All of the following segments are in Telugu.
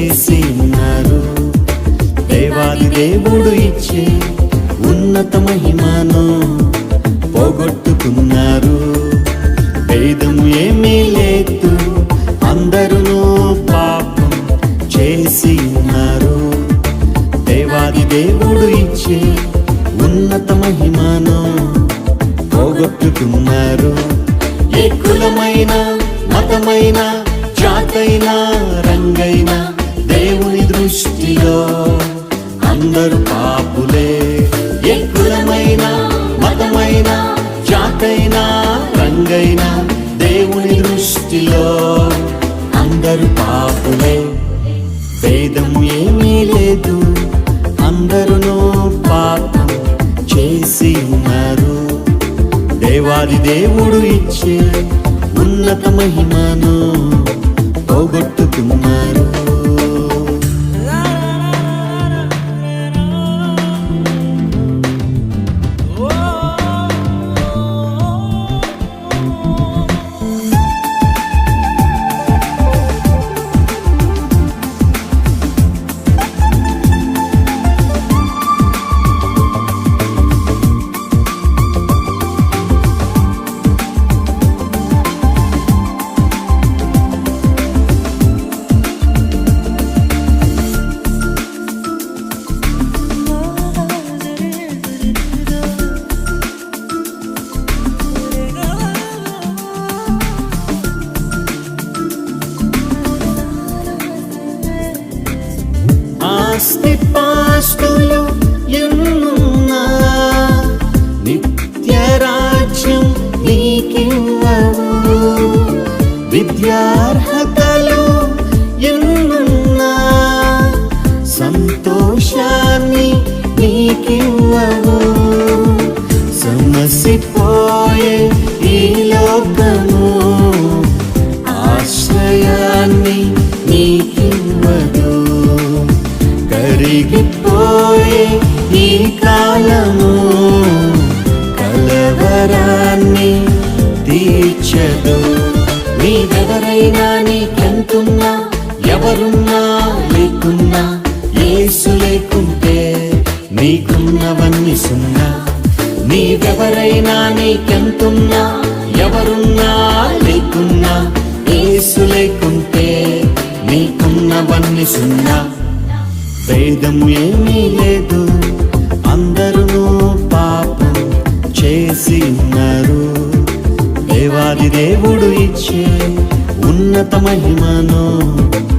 చేసి ఉన్నారు దేవాది దేవుడు ఇచ్చే ఉన్నత మహిమను పోగొట్టుకున్నారు. భేదము ఏమీ లేదు అందరూ పాపం చేసి ఉన్నారు దేవాది దేవుడు ఇచ్చి ఉన్నత మహిమను పోగొట్టుకున్నారు. ఏ కులమైన మతమైన జాతైనా రంగైనా దృష్టిలో అందరు పాపులే. ఏ కులమైనా మతమైన జాతైనా రంగైనా దేవుని దృష్టిలో అందరు పాపులే. భేదము ఏమీ లేదు అందరూ పాపం చేసి ఉన్నారు. దేవాది దేవుడు ఇచ్చే ఉన్నత మహిమను పోగొట్టుకున్నారు. ఎవరైనా నీకెంతున్నా ఎవరున్నా లేకున్నా ఏసు లేకుంటే నీకున్నవన్నీ సున్నా. నీవెవరైనా నీకెంతున్నా ఎవరున్నా లేకున్నా ఏసు లేకుంటే నీకున్నవన్నీ సున్నా. భేదం ఏమీ లేదు అందరూ పాపం చేసి ఉన్నారు. దేవాది దేవుడు ఇచ్చే ఉన్నత మహిమను.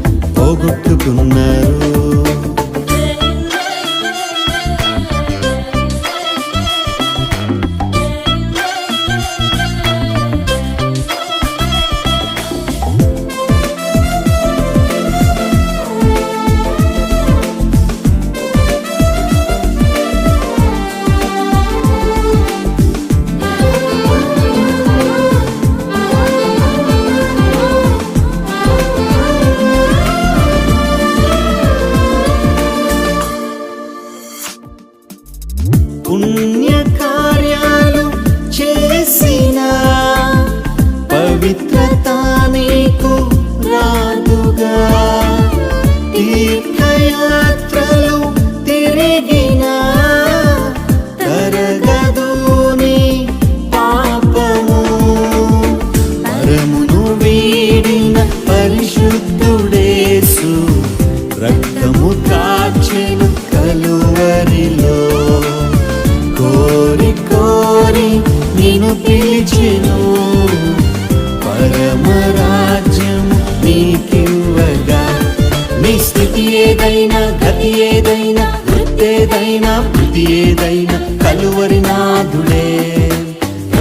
పుణ్య కార్యాలు చేసిన పవిత్రత నీకు రాదుగా. తీర్థయా పరమరాజ్యం నీకివ్వగా. నీ స్థితి ఏదైనా గతి ఏదైనా వృత్తేదైనా బుద్ధి ఏదైనా కలువరి నాథుడే.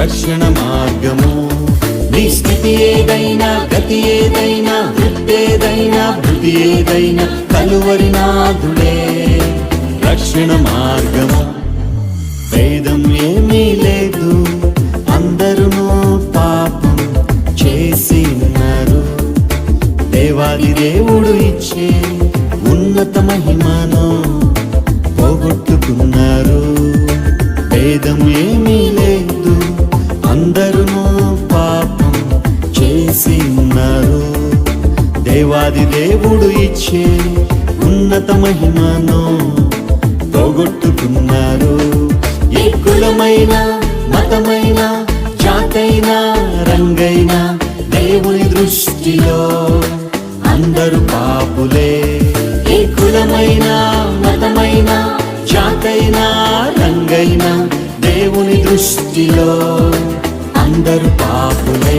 రక్షణ మార్గము. నీ స్థితి ఏదైనా గతి ఏదైనా వృత్తేదైనా బుద్ధి ఏదైనా కలువరి నాథుడే. రక్షణ మార్గము. వేదం ఏమీ లేదు. అది దేవుడు ఇచ్చే ఉన్నత మహిమను పోగొట్టుకున్నారు. భేదం ఏమీ లేదు అందరూ పాపం చేసి ఉన్నారు. దేవాది దేవుడు ఇచ్చే ఉన్నత మహిమను పోగొట్టుకున్నారు. ఏ కులమైన మతమైన జాతైన రంగైనా దేవుని దృష్టిలో రంగైన దేవుని దృష్టిలో అందరూ పాపులే